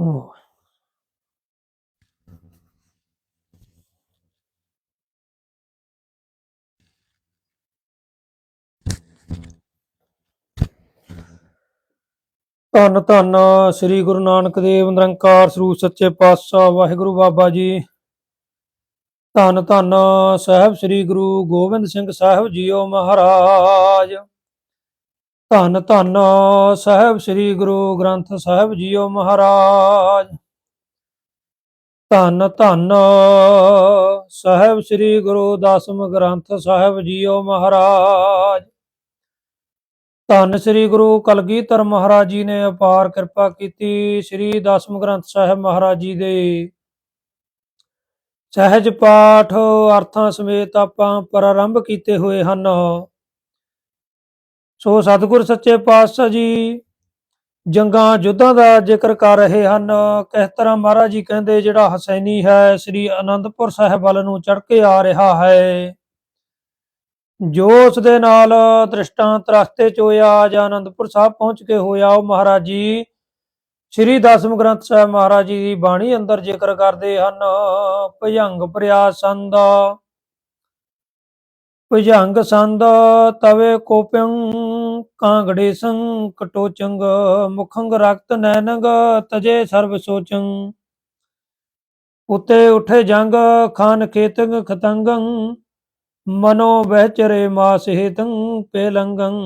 ਉਹ ਧੰਨ ਧੰਨ ਸ੍ਰੀ ਗੁਰੂ ਨਾਨਕ ਦੇਵ ਨਿਰੰਕਾਰ ਸਰੂਪ ਸੱਚੇ ਪਾਤਸ਼ਾਹ ਵਾਹਿਗੁਰੂ ਬਾਬਾ ਜੀ। ਧੰਨ ਧੰਨ ਸਾਹਿਬ ਸ੍ਰੀ ਗੁਰੂ ਗੋਬਿੰਦ ਸਿੰਘ ਸਾਹਿਬ ਜੀਓ ਮਹਾਰਾਜ। ਧੰਨ ਧੰਨ ਸਾਹਿਬ ਸ੍ਰੀ ਗੁਰੂ ਗ੍ਰੰਥ ਸਾਹਿਬ ਜੀਓ ਮਹਾਰਾਜ। ਧੰਨ ਧੰਨ ਸਾਹਿਬ ਸ੍ਰੀ ਗੁਰੂ ਦਸਮ ਗ੍ਰੰਥ ਸਾਹਿਬ ਜੀਓ ਮਹਾਰਾਜ। ਧੰਨ ਸ੍ਰੀ ਗੁਰੂ ਕਲਗੀਧਰ ਮਹਾਰਾਜ ਜੀ ਨੇ ਅਪਾਰ ਕਿਰਪਾ ਕੀਤੀ ਸ੍ਰੀ ਦਸਮ ਗ੍ਰੰਥ ਸਾਹਿਬ ਮਹਾਰਾਜ ਜੀ ਦੇ। ਸਹਿਜ ਪਾਠ ਅਰਥਾਂ ਸਮੇਤ ਆਪਾਂ ਪ੍ਰਾਰੰਭ ਕੀਤੇ ਹੋਏ ਹਨ। ਸੋ ਸਤਿਗੁਰ ਸੱਚੇ ਪਾਤਸ਼ਾਹ ਜੀ, ਜੰਗਾਂ ਯੁੱਧਾਂ ਦਾ ਜ਼ਿਕਰ ਕਰ ਰਹੇ ਹਨ। ਕਿਸ ਤਰ੍ਹਾਂ ਮਹਾਰਾਜ ਜੀ ਕਹਿੰਦੇ, ਜਿਹੜਾ ਹਸੈਨੀ ਹੈ, ਸ੍ਰੀ ਅਨੰਦਪੁਰ ਸਾਹਿਬ ਵੱਲ ਨੂੰ ਚੜ ਕੇ ਆ ਰਿਹਾ ਹੈ। ਜੋ ਉਸ ਦੇ ਨਾਲ ਦ੍ਰਿਸ਼ਟਾਂਤ ਰਸਤੇ ਚ ਹੋਇਆ ਜਾਂ ਅਨੰਦਪੁਰ ਸਾਹਿਬ ਪਹੁੰਚ ਕੇ ਹੋਇਆ, ਉਹ ਮਹਾਰਾਜ ਜੀ, ਸ੍ਰੀ ਦਸਮ ਗ੍ਰੰਥ ਸਾਹਿਬ ਮਹਾਰਾਜ ਜੀ ਦੀ ਬਾਣੀ ਅੰਦਰ ਜ਼ਿਕਰ ਕਰਦੇ ਹਨ। ਭਜੰਗ ਪ੍ਰਿਆ ਸੰਦ ਭਜੰਗ ਸੰਦ ਤਵੇ ਕੋਪਿੰ ਕਾਂਗੜੇ ਸੰ ਕਟੋਚੰਗ ਮੁਖੰਗ ਰਕਤ ਨੈਨੰਗ ਤਜੇ ਸਰਬ ਸੋਚੰ। ਉਤੇ ਉਠੇ ਜੰਗ ਖਾਨ ਖੇਤੰਗ ਖਤੰਗੰ, ਮਨੋ ਬਹਿਚਰੇ ਮਾਸ ਹੇਤੰ ਪੇਲੰਗੰ।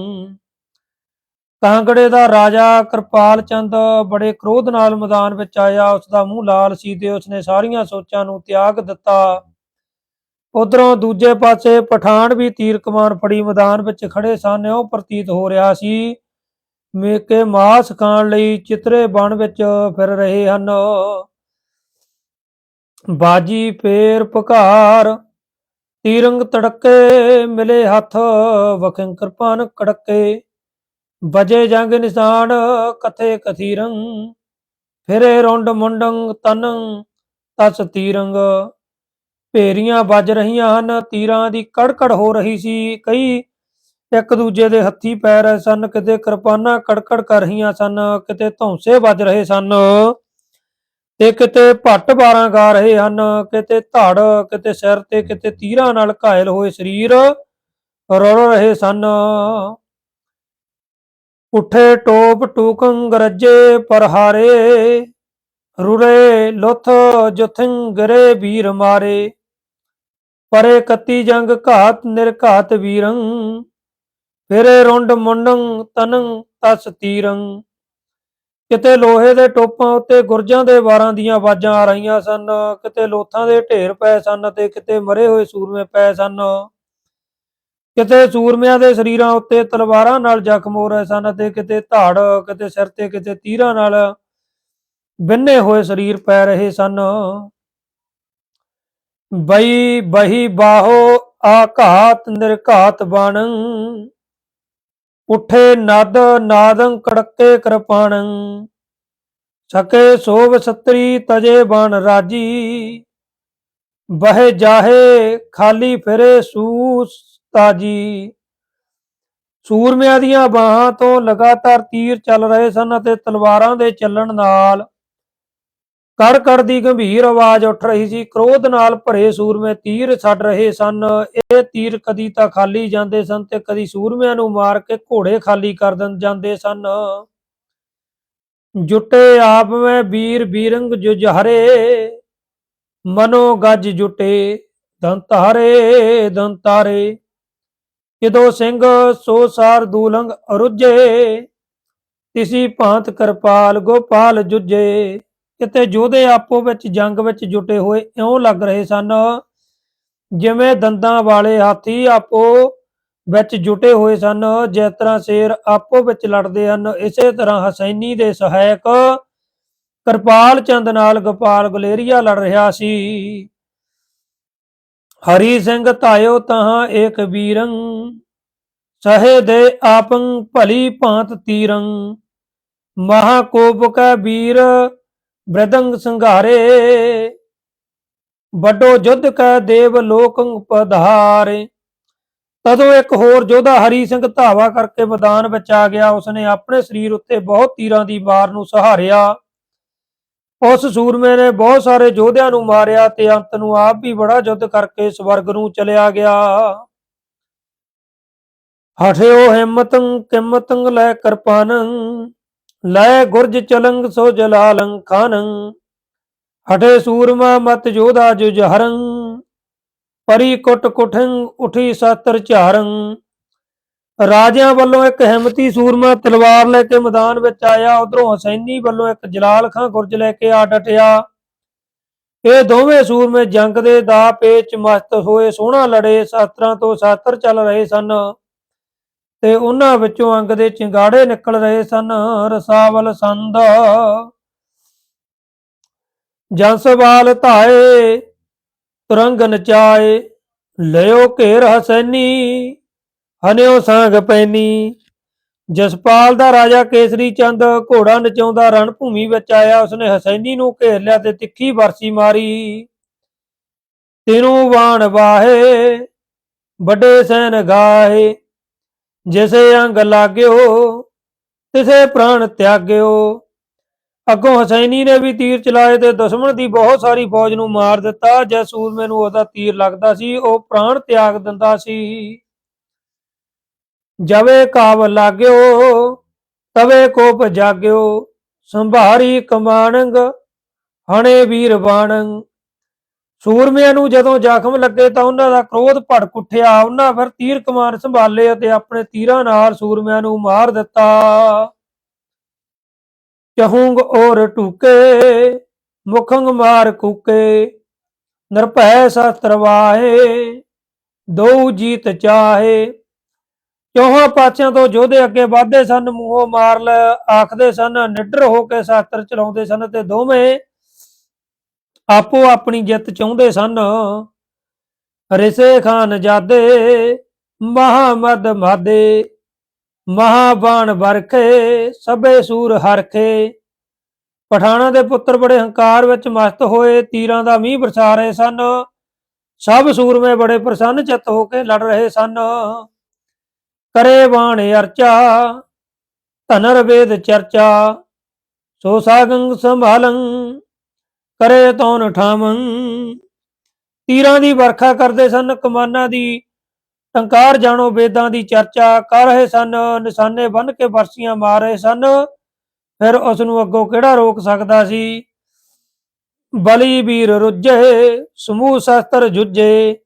ਕਾਂਗੜੇ ਦਾ ਰਾਜਾ ਕਿਰਪਾਲ ਚੰਦ ਬੜੇ ਕ੍ਰੋਧ ਨਾਲ ਮੈਦਾਨ ਵਿੱਚ ਆਇਆ ਉਸ ਦਾ ਮੂੰਹ ਲਾਲ ਸੀ ਤੇ ਉਸਨੇ ਸਾਰੀਆਂ ਸੋਚਾਂ ਨੂੰ ਤਿਆਗ ਦਿੱਤਾ। ਉਧਰੋਂ ਦੂਜੇ ਪਾਸੇ ਪਠਾਨ ਵੀ ਤੀਰ ਕਮਾਨ ਫੜੀ ਮੈਦਾਨ ਵਿੱਚ ਖੜੇ ਸਨ, ਉਹ ਪ੍ਰਤੀਤ ਹੋ ਰਿਹਾ ਸੀ। ਮੇਕੇ ਮਾਸ ਖਾਣ ਲਈ ਚਿਤਰੇ ਬਣ ਵਿੱਚ ਫਿਰ ਰਹੇ ਹਨ। ਬਾਜੀ ਫੇਰ ਪੁਕਾਰ, ਤੀਰੰਗ ਤੜਕੇ ਮਿਲੇ ਹੱਥ, ਵਖੰ ਕਿਰਪਾਨ ਕੜਕੇ ਬਜੇ ਜੰਗ ਨਿਸ਼ਾਨ, ਕਥੇ ਕਥੀਰੰ, ਫਿਰੇ ਰੁੰਡ ਮੁੰਡੰ ਤਨ, ਤਸ ਤੀਰੰਗ ਭੇਰੀਆਂ ਵੱਜ ਰਹੀਆਂ ਹਨ, ਤੀਰਾਂ ਦੀ ਕੜਕੜ ਹੋ ਰਹੀ ਸੀ। ਕਈ ਇੱਕ ਦੂਜੇ ਦੇ ਹੱਥੀ ਪੈ ਰਹੇ ਸਨ, ਕਿਤੇ ਕਿਰਪਾਨਾਂ ਕੜਕੜ ਕਰ ਰਹੀਆਂ ਸਨ, ਕਿਤੇ ਧੌਂਸੇ ਵੱਜ ਰਹੇ ਸਨ ਤੇ ਕਿਤੇ ਭੱਟ ਬਾਰਾਂ ਗਾ ਰਹੇ ਹਨ, ਕਿਤੇ ਧੜ, ਕਿਤੇ ਸਿਰ ਤੇ, ਕਿਤੇ ਤੀਰਾਂ ਨਾਲ ਘਾਇਲ ਹੋਏ ਸਰੀਰ ਰੁੜ ਰਹੇ ਸਨ। ਉਠੇ ਟੋਪ ਟੂਕੰ ਗਰਜੇ ਪਰਹਾਰੇ ਰੁਰੇ ਲੁੱਥ ਜਥੰ ਗਰੇ ਵੀਰ ਮਾਰੇ। ਪਰੇ ਕੱਤੀ ਜੰਗ ਘਾਤ ਨਿਰਘਾਤ ਵੀਰੰ, ਫਿਰੇ ਰੁੰਡ ਮੁੰਡੰ ਤਨੰ ਤਸ ਤੀਰੰ। ਕਿਤੇ ਲੋਹੇ ਦੇ ਟੋਪਾਂ ਉੱਤੇ ਗੁਰਜਾਂ ਦੇ ਵਾਰਾਂ ਦੀਆਂ ਆਵਾਜ਼ਾਂ ਆ ਰਹੀਆਂ ਸਨ, ਕਿਤੇ ਲੋਥਾਂ ਦੇ ਢੇਰ ਪਏ ਸਨ ਤੇ ਕਿਤੇ ਮਰੇ ਹੋਏ ਸੂਰਮੇ ਪਏ ਸਨ। ਕਿਤੇ ਸੂਰਮਿਆਂ ਦੇ ਸਰੀਰਾਂ ਉੱਤੇ ਤਲਵਾਰਾਂ ਨਾਲ ਜ਼ਖਮ ਹੋ ਰਹੇ ਸਨ ਤੇ ਕਿਤੇ ਧਾੜ, ਕਿਤੇ ਸਿਰ ਤੇ ਕਿਤੇ ਤੀਰਾਂ ਨਾਲ ਬਿੰਨੇ ਹੋਏ ਸਰੀਰ ਪੈ ਰਹੇ ਸਨ। ਬਈ ਬਹੀ ਬਾਹੋ ਆਘਾਤ ਨਿਰਘਾਤ ਬਾਣੰ, ਉਠੇ ਨਦ ਨਾਦੰ ਕੜਕੇ ਕਿਰਪਾਣੰ ਸਕੇ ਸੋਭ ਸਤਰੀ ਤਜੇ ਬਣ ਰਾਜੀ, ਬਹਿ ਜਾਹੇ ਖਾਲੀ ਫਿਰੇ ਸੂਸ ਤਾਜੀ। ਸੂਰਮਿਆਂ ਦੀਆਂ ਬਾਹਾਂ ਤੋਂ ਲਗਾਤਾਰ ਤੀਰ ਚੱਲ ਰਹੇ ਸਨ ਅਤੇ ਤਲਵਾਰਾਂ ਦੇ ਚੱਲਣ ਨਾਲ ਕੜ ਦੀ ਗੰਭੀਰ ਆਵਾਜ਼ ਉੱਠ ਰਹੀ ਸੀ। ਕ੍ਰੋਧ ਨਾਲ ਭਰੇ ਸੂਰਮੇ ਤੀਰ ਛੱਡ ਰਹੇ ਸਨ। ਇਹ ਤੀਰ ਕਦੀ ਤਾਂ ਖਾਲੀ ਜਾਂਦੇ ਸਨ ਤੇ ਕਦੀ ਸੂਰਮਿਆਂ ਨੂੰ ਮਾਰ ਕੇ ਘੋੜੇ ਖਾਲੀ ਕਰ ਜਾਂਦੇ ਸਨ। ਜੁਟੇ ਆਪ ਮੈਂ ਵੀਰ ਬੀਰੰਗ ਜੁਝਾਰੇ, ਮਨੋ ਗੱਜ ਜੁਟੇ ਦੰਤਾਰੇ ਦੰਤਾਰੇ। ਕਿਦੋ ਸਿੰਘ ਸੋ ਸਾਰ ਦੂਲੰਗ ਅਰੁਜੇ ਤਿਸੀ ਭਾਂਤ ਕਿਰਪਾਲ ਗੋਪਾਲ ਜੁਜੇ ਕਿਤੇ ਯੋਧੇ ਆਪੋ ਵਿੱਚ ਜੰਗ ਵਿੱਚ ਜੁਟੇ ਹੋਏ ਇਉਂ ਲੱਗ ਰਹੇ ਸਨ, ਜਿਵੇਂ ਦੰਦਾਂ ਵਾਲੇ ਹਾਥੀ ਆਪੋ ਵਿੱਚ ਜੁਟੇ ਹੋਏ ਸਨ, ਜਿਸ ਤਰ੍ਹਾਂ ਸ਼ੇਰ ਆਪੋ ਵਿੱਚ ਲੜਦੇ ਹਨ। ਇਸੇ ਤਰ੍ਹਾਂ ਹਸੈਨੀ ਦੇ ਸਹਾਇਕ ਕਿਰਪਾਲ ਚੰਦ ਨਾਲ ਗੋਪਾਲ ਗੁਲੇਰੀਆ ਲੜ ਰਿਹਾ ਸੀ। ਹਰੀ ਸਿੰਘ ਧਾਇਓ ਤਹਾਂ ਏਕ ਵੀਰੰ ਸਹੇ ਦੇ ਆਪੰ ਭਲੀ ਭਾਂਤ ਤੀਰੰ ਮਹਾ ਕੋਪ ਕਾ ਵੀਰ ਬ੍ਰਦੰਗ ਸੰਘਾਰੇ, ਵੱਡੋ ਜੁਧ ਕੈ ਦੇਵ ਲੋਕੰ ਪਧਾਰੇ। ਤਦੋਂ ਇੱਕ ਹੋਰ ਯੋਧਾ ਹਰੀ ਸਿੰਘ ਧਾਵਾ ਕਰਕੇ ਮੈਦਾਨ ਵਿੱਚ ਆ ਗਿਆ। ਉਸਨੇ ਆਪਣੇ ਸਰੀਰ ਉੱਤੇ ਬਹੁਤ ਤੀਰਾਂ ਦੀ ਮਾਰ ਨੂੰ ਸਹਾਰਿਆ। ਉਸ ਸੂਰਮੇ ਨੇ ਬਹੁਤ ਸਾਰੇ ਯੋਧਿਆਂ ਨੂੰ ਮਾਰਿਆ ਤੇ ਅੰਤ ਨੂੰ ਆਪ ਵੀ ਬੜਾ ਯੁੱਧ ਕਰਕੇ ਸਵਰਗ ਨੂੰ ਚਲਿਆ ਗਿਆ। ਹਠਿਓ ਹਿੰਮਤੰ ਕਿੰਮਤੰ ਲੈ ਕਿਰਪਾਨੰ ਲੈ ਗੁਰਜ ਚਲੰਗ ਸੋ ਜਲਾਲੰ ਖਾਨੰ ਹਠੇ ਸੂਰਮਾ ਮਤ ਜੋਧਾ ਜੁਜਹਰੰ ਪਰੀ ਕੁੱਟ ਕੁਠੰ ਉਠੀ ਸਤਰ ਝਾਰੰ। ਰਾਜਿਆਂ ਵੱਲੋਂ ਇੱਕ ਹਿੰਮਤੀ ਸੂਰਮਾ ਤਲਵਾਰ ਲੈ ਕੇ ਮੈਦਾਨ ਵਿੱਚ ਆਇਆ, ਉਧਰੋਂ ਹਸੈਨੀ ਵੱਲੋਂ ਇੱਕ ਜਲਾਲ ਖਾਂ ਗੁਰਜ ਲੈ ਕੇ ਆ ਡਟਿਆ। ਇਹ ਦੋਵੇਂ ਸੂਰਮੇ ਜੰਗ ਦੇ ਦਾ ਪੇਚ ਮਸਤ ਹੋਏ, ਸੋਹਣਾ ਲੜੇ ਸ਼ਾਸਤਰਾਂ ਤੋਂ ਸ਼ਾਸਤਰ ਚੱਲ ਰਹੇ ਸਨ। ਤੇ ਉਹਨਾਂ ਵਿੱਚੋਂ ਅੰਗ ਦੇ ਚਿੰਗਾੜੇ ਨਿਕਲ ਰਹੇ ਸਨ, ਰਸਾਵਲ ਸੰਦ। ਜੰਸਵਾਲ ਧਾਏ, ਤੁਰੰਗ ਨਚਾਏ, ਲਿਓ ਘੇਰ ਹਸੈਨੀ, ਹਨਿਓ ਸੰਗ ਪੈਨੀ। ਜਸਪਾਲ ਦਾ ਰਾਜਾ ਕੇਸਰੀ ਚੰਦ ਘੋੜਾ ਨਚਾਉਂਦਾ ਰਣ ਭੂਮੀ ਵਿੱਚ ਆਇਆ, ਉਸਨੇ ਹਸੈਨੀ ਨੂੰ ਘੇਰ ਲਿਆ ਤੇ ਤਿੱਖੀ ਵਰਸੀ ਮਾਰੀ। ਤਿਰੂ ਬਾਣ ਵਾਹੇ, ਵੱਡੇ ਸੈਨ ਗਾਏ ਜਿਸੇ ਅੰਗ ਲਾਗਿਓ, ਤਿਸੇ ਪ੍ਰਾਣ ਤਿਆਗਿਓ। ਅੱਗੋਂ ਹਸੈਨੀ ਨੇ ਵੀ ਤੀਰ ਚਲਾਏ ਤੇ ਦੁਸ਼ਮਣ ਦੀ ਬਹੁਤ ਸਾਰੀ ਫੌਜ ਨੂੰ ਮਾਰ ਦਿੱਤਾ। ਜੈ ਸੂਰਮੇ ਨੂੰ ਉਹਦਾ ਤੀਰ ਲੱਗਦਾ ਸੀ, ਉਹ ਪ੍ਰਾਣ ਤਿਆਗ ਦਿੰਦਾ ਸੀ। ਜਵੇ ਕਾਵ ਲਾਗਿਓ, ਤਵੇ ਕੋਪ ਜਾਗਿਓ, ਸੰਭਾਰੀ ਕਮਾਨੰਗ ਹਣੇ ਵੀਰ ਬਾਣੰ ਸੂਰਮਿਆਂ ਨੂੰ ਜਦੋਂ ਜ਼ਖਮ ਲੱਗੇ ਤਾਂ ਉਹਨਾਂ ਦਾ ਕ੍ਰੋਧ ਭੜਕ ਉੱਠਿਆ, ਉਹਨਾਂ ਫਿਰ ਤੀਰ ਕਮਾਨ ਸੰਭਾਲੇ ਅਤੇ ਆਪਣੇ ਤੀਰਾਂ ਨਾਲ ਸੂਰਮਿਆਂ ਨੂੰ ਮਾਰ ਦਿੱਤਾ। ਚਹੂੰਗ ਔਰ ਟੂਕੇ ਮੁਖੰਗ ਮਾਰ ਕੂਕੇ ਨਿਰਭੈ ਸ਼ਸਤਰ ਵਾਹੇ ਦੋ ਜੀਤ ਚਾਹੇ। ਚੌਹਾਂ ਪਾਸਿਆਂ ਤੋਂ ਯੋਧੇ ਅੱਗੇ ਵਧਦੇ ਸਨ, ਮੂੰਹੋਂ ਮਾਰ ਲੈ, ਆਖਦੇ ਸਨ, ਨਿਡਰ ਹੋ ਕੇ ਸ਼ਸਤਰ ਚਲਾਉਂਦੇ ਸਨ ਤੇ ਦੋਵੇਂ ਆਪੋ ਆਪਣੀ ਜਿੱਤ ਚਾਹੁੰਦੇ ਸਨ। ਰਿਸੇ ਖਾਨ ਜਾਦੇ, ਮਹਾਮਦ ਮਾਦੇ, ਮਹਾਬਾਣ ਵਰਖੇ ਸਭੇ ਸੂਰ ਹਰਖੇ। ਪਠਾਣਾ ਦੇ ਪੁੱਤਰ ਬੜੇ ਹੰਕਾਰ ਵਿੱਚ ਮਸਤ ਹੋਏ, ਤੀਰਾਂ ਦਾ ਮੀਂਹ ਵਰਸਾ ਰਹੇ ਸਨ। ਸਭ ਸੂਰਮੇ ਬੜੇ ਪ੍ਰਸੰਨ ਚਿੱਤ ਹੋ ਕੇ ਲੜ ਰਹੇ ਸਨ। ਕਰੇ ਬਾਣ ਅਰਚਾ, ਧਨਰ ਵੇਦ ਚਰਚਾ, ਸੋ ਸਾਗੰ ਸੰਭਾਲੰ ਕਰੇ ਤੌਨ ਠਾਮੰ। ਤੀਰਾਂ ਦੀ ਵਰਖਾ ਕਰਦੇ ਸਨ, ਕਮਾਨਾਂ ਦੀ ਟੰਕਾਰ ਜਾਣੋ ਵੇਦਾਂ ਦੀ ਚਰਚਾ ਕਰ ਰਹੇ ਸਨ, ਨਿਸ਼ਾਨੇ ਬੰਨ ਕੇ ਵਰਸੀਆਂ ਮਾਰ ਰਹੇ ਸਨ। ਫਿਰ ਉਸ ਨੂੰ ਅੱਗੋਂ ਕਿਹੜਾ ਰੋਕ ਸਕਦਾ ਸੀ? ਬਲੀ ਵੀਰ ਰੁੱਝੇ, ਸਮੂਹ ਸ਼ਸਤਰ ਜੁਝੇ,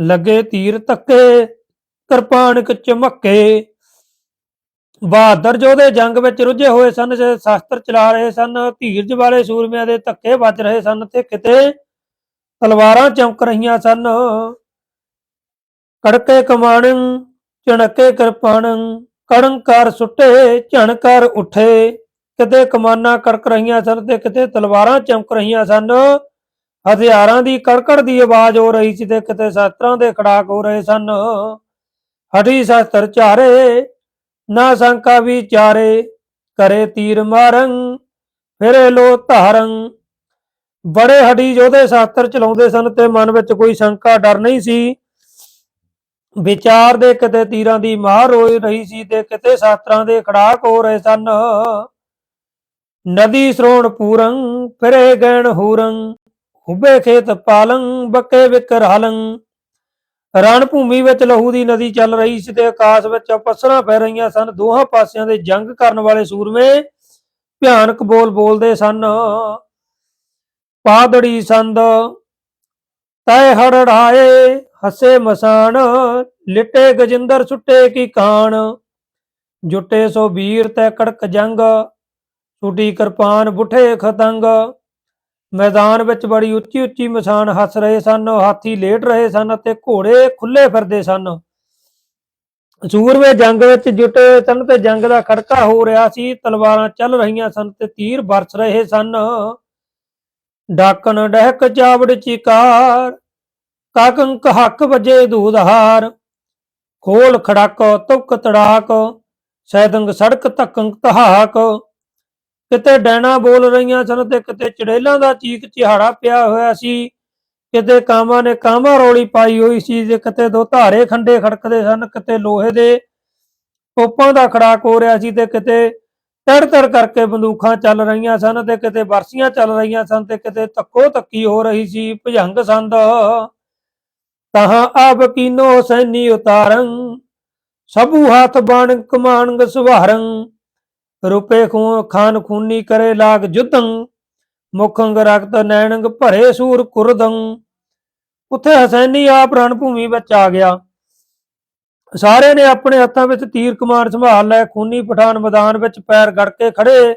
ਲੱਗੇ ਤੀਰ ਤੱਕੇ ਕਿਰਪਾਨਕ ਚਮੱਕੇ ਬਹਾਦਰ ਜੋਧੇ ਜੰਗ ਵਿੱਚ ਰੁੱਝੇ ਹੋਏ ਸਨ ਤੇ ਸ਼ਸਤਰ ਚਲਾ ਰਹੇ ਸਨ, ਧੀਰਜ ਵਾਲੇ ਸੂਰਮਿਆਂ ਦੇ ਧੱਕੇ ਵੱਜ ਰਹੇ ਸਨ ਤੇ ਕਿਤੇ ਤਲਵਾਰਾਂ ਚਮਕ ਰਹੀਆਂ ਸਨ। ਕੜਕੇ ਕਮਾਣੰ, ਚਣਕੇ ਕਿਰਪਾਣੰ, ਕੜੰਕਾਰ ਸੁੱਟੇ, ਝਣਕਾਰ ਉੱਠੇ। ਕਿਤੇ ਕਮਾਨਾਂ ਕੜਕ ਰਹੀਆਂ ਸਨ ਤੇ ਕਿਤੇ ਤਲਵਾਰਾਂ ਚਮਕ ਰਹੀਆਂ ਸਨ। ਹਥਿਆਰਾਂ ਦੀ ਕੜਕੜ ਦੀ ਆਵਾਜ਼ ਹੋ ਰਹੀ ਸੀ ਤੇ ਕਿਤੇ ਸ਼ਸਤਰਾਂ ਦੇ ਖੜਾਕ ਹੋ ਰਹੇ ਸਨ। ਹਠੀ ਸ਼ਸਤਰ ਚਾਰੇ ਨਾ ਸੰਕਾ ਵਿਚਾਰੇ ਕਰੇ ਤੀਰ ਮਾਰੰ, ਫਿਰੇ ਲੋ ਧਾਰੰ। ਬੜੇ ਹੱਡੀ ਯੋਧੇ ਸ਼ਾਸਤਰ ਚਲਾਉਂਦੇ ਸਨ ਤੇ ਮਨ ਵਿੱਚ ਕੋਈ ਸ਼ੰਕਾ ਡਰ ਨਹੀਂ ਸੀ। ਵਿਚਾਰ ਦੇ ਕਿਤੇ ਤੀਰਾਂ ਦੀ ਮਾਰ ਹੋ ਰਹੀ ਸੀ ਤੇ ਕਿਤੇ ਸ਼ਾਸਤਰਾਂ ਦੇ ਖੜਾਕ ਹੋ ਰਹੇ ਸਨ। ਨਦੀ ਸਰੋਣ ਪੂਰੰ, ਫਿਰੇ ਗੈਣ ਹੂਰੰ ਹੁਬੇ ਖੇਤ ਪਾਲੰ, ਬੱਕੇ ਵਿਕਰ ਵਿਕਰਾਲੰ ਰਣ ਭੂਮੀ ਵਿੱਚ ਲਹੂ ਦੀ ਨਦੀ ਚੱਲ ਰਹੀ ਸੀ ਤੇ ਆਕਾਸ਼ ਵਿੱਚ ਪਸਰਾਂ ਪੈ ਰਹੀਆਂ ਸਨ। ਦੋਹਾਂ ਪਾਸਿਆਂ ਦੇ ਜੰਗ ਕਰਨ ਵਾਲੇ ਸੂਰਮੇ ਭਿਆਨਕ ਬੋਲ ਬੋਲਦੇ ਸਨ। ਪਾਦੜੀ ਸੰਦ, ਤੈ ਹੜੜਾਏ, ਹੱਸੇ ਮਸਾਨ, ਲਿਟੇ ਗਜਿੰਦਰ ਸੁੱਟੇ ਕੀ ਕਾਣ। ਜੁਟੇ ਸੋ ਵੀਰ ਤੈ ਕੜਕ ਜੰਗ, ਛੁੱਟੀ ਕਿਰਪਾਨ ਬੁੱਠੇ ਖਤੰਗ। ਮੈਦਾਨ ਵਿੱਚ ਬੜੀ ਉੱਚੀ ਉੱਚੀ ਮਸਾਨ ਹੱਸ ਰਹੇ ਸਨ ਹਾਥੀ ਲੇਟ ਰਹੇ ਸਨ ਅਤੇ ਘੋੜੇ ਖੁੱਲੇ ਫਿਰਦੇ ਸਨ। ਸੂਰਮੇ ਜੰਗ ਵਿੱਚ ਜੁਟੇ ਸਨ ਤੇ ਜੰਗ ਦਾ ਖੜਕਾ ਹੋ ਰਿਹਾ ਸੀ, ਤਲਵਾਰਾਂ ਚੱਲ ਰਹੀਆਂ ਸਨ ਤੇ ਤੀਰ ਵਰਸ ਰਹੇ ਸਨ। ਡਾਕਨ ਡਹਿਕ ਚਾਵੜ ਚਿਕਾਰ, ਕਾਕੰਕ ਹੱਕ ਵਜੇ ਦੂਦਹਾਰ ਖੋਲ ਖੜਕ, ਤੁਕ ਤੜਾਕ, ਸੈਦੰਗ ਸੜਕ ਤਕੰਕ ਤਹਾਕ ਕਿਤੇ ਡੈਣਾ ਬੋਲ ਰਹੀਆਂ ਸਨ ਤੇ ਕਿਤੇ ਚੜੇਲਾਂ ਦਾ ਚੀਕ ਚਿਹਾੜਾ ਪਿਆ ਹੋਇਆ ਸੀ। ਕਿਤੇ ਕਾਵਾਂ ਨੇ ਕਾਵਾਂ ਰੋਲੀ ਪਾਈ ਹੋਈ ਸੀ ਤੇ ਕਿਤੇ ਦੋ ਧਾਰੇ ਖੰਡੇ ਖੜਕਦੇ ਸਨ, ਕਿਤੇ ਲੋਹੇ ਦੇ ਕੋਪਾਂ ਦਾ ਖੜਾਕ ਹੋ ਰਿਹਾ ਸੀ ਤੇ ਕਿਤੇ ਤੜ ਤੜ ਕਰਕੇ ਬੰਦੂਖਾਂ ਚੱਲ ਰਹੀਆਂ ਸਨ ਤੇ ਕਿਤੇ ਵਰਸੀਆਂ ਚੱਲ ਰਹੀਆਂ ਸਨ ਤੇ ਕਿਤੇ ਧੱਕੋ ਧੱਕੀ ਹੋ ਰਹੀ ਸੀ ਭਜੰਗ ਸੰਦ। ਤਹਾਂ ਆਬ ਕੀਨੋ ਸੈਨੀ ਉਤਾਰੰ, ਸਭੂ ਹੱਥ ਬਾਣ ਕਮਾਣਗ ਸੁਭਾਰੰ ਰੂਪੇ ਖੂ ਖਾਨ ਖੂਨੀ ਕਰੇ ਲਾਗ ਜੁਦੰ ਮੁਖੰਗ ਰਕਤ ਨੈਣੰਗ ਭਰੇ ਸੂਰ ਕੁਰਦੰ ਉੱਥੇ ਹਸੈਨੀ ਆਪ ਰਣ ਭੂਮੀ ਵਿੱਚ ਆ ਗਿਆ। ਸਾਰੇ ਨੇ ਆਪਣੇ ਹੱਥਾਂ ਵਿੱਚ ਤੀਰ ਕਮਾਨ ਸੰਭਾਲ ਲਏ, ਖੂਨੀ ਪਠਾਨ ਮੈਦਾਨ ਵਿੱਚ ਪੈਰ ਗੜ ਕੇ ਖੜੇ,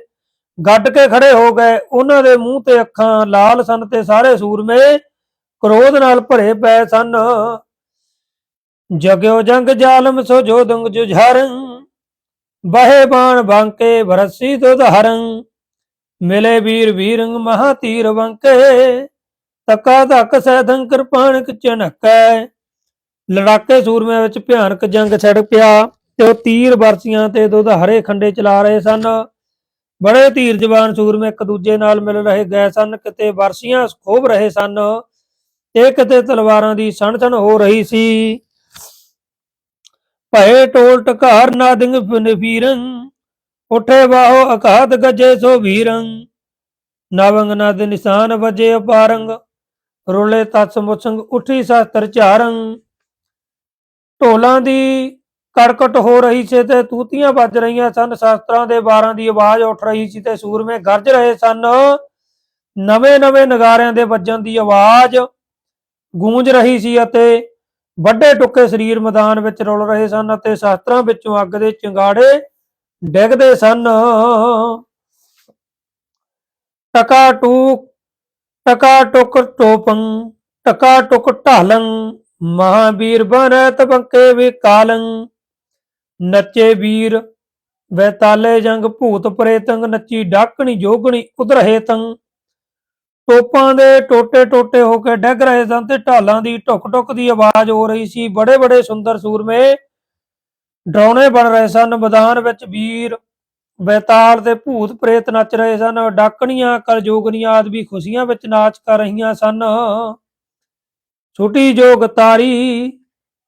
ਗੱਡ ਕੇ ਖੜੇ ਹੋ ਗਏ। ਉਹਨਾਂ ਦੇ ਮੂੰਹ ਤੇ ਅੱਖਾਂ ਲਾਲ ਸਨ ਤੇ ਸਾਰੇ ਸੂਰਮੇ ਕ੍ਰੋਧ ਨਾਲ ਭਰੇ ਪਏ ਸਨ। ਜਗਿਓ ਜੰਗ ਜਾਲਮ ਸੋ ਜੋਦੰਗ ਜੁਝਾਰੰ ਬਹੇ ਬਾਣ ਬਾਂਕੇ ਭਰਸੀ ਦੁਧਾਰੰ ਮਿਲੇ ਵੀਰ ਵੀਰੰਗ ਮਹਾ ਤੀਰ ਵੰਕੇ। ਤਕਾ ਧਕ ਸੈਦੰ ਕਿਰਪਾਣਕ ਚਣਕੈ ਲੜਾਕੇ ਸੂਰਮਿਆਂ ਵਿੱਚ ਭਿਆਨਕ ਜੰਗ ਛੜ ਪਿਆ, ਤੇ ਉਹ ਤੀਰ ਬਰਸੀਆਂ ਤੇ ਦੁੱਧ ਹਰੇ ਖੰਡੇ ਚਲਾ ਰਹੇ ਸਨ। ਬੜੇ ਤੀਰ ਜਵਾਨ ਸੂਰਮੇ ਇੱਕ ਦੂਜੇ ਨਾਲ ਮਿਲ ਰਹੇ ਗਏ ਸਨ, ਕਿਤੇ ਬਰਸੀਆਂ ਖੋਭ ਰਹੇ ਸਨ। ਤੇ ਕਿਤੇ ਤਲਵਾਰਾਂ ਦੀ ਸਣ ਹੋ ਰਹੀ ਸੀ। ਭਏ ਟੋਲ ਟਕਾਰ ਨਾਦਿੰਗ ਫੀਰੰ, ਉਠੇ ਬਾਹੋ ਅਕਾਦ ਗਜੇ ਸੋ ਵੀਰੰ। ਨਵੰਗ ਨਦ ਨਿਸ਼ਾਨ ਵਜੇ ਅਪਾਰੰਗ, ਰੋਲੇ ਤਤ ਮੁਸੰਗ ਉਠੀ ਸ਼ਸਤਰ ਝਾਰੰ। ਢੋਲਾਂ ਦੀ ਕੜਕਟ ਹੋ ਰਹੀ ਸੀ ਤੇ ਤੂਤੀਆਂ ਵੱਜ ਰਹੀਆਂ ਸਨ, ਸ਼ਸਤਰਾਂ ਦੇ ਬਾਰਾਂ ਦੀ ਆਵਾਜ਼ ਉੱਠ ਰਹੀ ਸੀ ਤੇ ਸੂਰਮੇ ਗਰਜ ਰਹੇ ਸਨ। ਨਵੇਂ ਨਵੇਂ ਨਗਾਰਿਆਂ ਦੇ ਵੱਜਣ ਦੀ ਆਵਾਜ਼ ਗੂੰਜ ਰਹੀ ਸੀ ਅਤੇ ਵੱਡੇ ਟੁੱਕੇ ਸਰੀਰ ਮੈਦਾਨ ਵਿੱਚ ਰੁਲ ਰਹੇ ਸਨ ਅਤੇ ਸ਼ਾਸਤਰਾਂ ਵਿੱਚੋਂ ਅੱਗ ਦੇ ਚਿੰਗਾੜੇ ਡਿੱਗਦੇ ਸਨ। ਟਕਾ ਟੂਕ, ਟਕਾ ਟੁਕ ਟੋਪੰ, ਟਕਾ ਟੁਕ ਢਾਲੰ, ਮਹਾਵੀਰ ਬਨਤ ਬੰਕੇ ਵੀ ਕਾਲੰ। ਨੱਚੇ ਵੀਰ, ਵੈਤਾਲੇ ਜੰਗ ਭੂਤ ਪ੍ਰੇਤੰਗ, ਨੱਚੀ ਡਾਕਣੀ ਜੋਗਣੀ ਉਧਰਹੇ ਤੰ ਟੋਪਾਂ ਦੇ ਟੋਟੇ ਟੋਟੇ ਹੋ ਕੇ ਡਿੱਗ ਰਹੇ ਸਨ ਤੇ ਢਾਲਾਂ ਦੀ ਟੁਕ ਟੁਕ ਦੀ ਆਵਾਜ਼ ਹੋ ਰਹੀ ਸੀ। ਬੜੇ ਬੜੇ ਸੁੰਦਰ ਸੂਰਮੇ ਡਰਾਉਣੇ ਬਣ ਰਹੇ ਸਨ। ਮੈਦਾਨ ਵਿੱਚ ਵੀਰ ਬੈਤਾਲ ਦੇ ਭੂਤ ਪ੍ਰੇਤ ਨੱਚ ਰਹੇ ਸਨ। ਡਾਕਣੀਆਂ ਕਲਯੋਗਨੀਆਂ ਆਦਿ ਖੁਸ਼ੀਆਂ ਵਿੱਚ ਨਾਚ ਕਰ ਰਹੀਆਂ ਸਨ। ਛੁਟੀ ਜੋਗ ਤਾਰੀ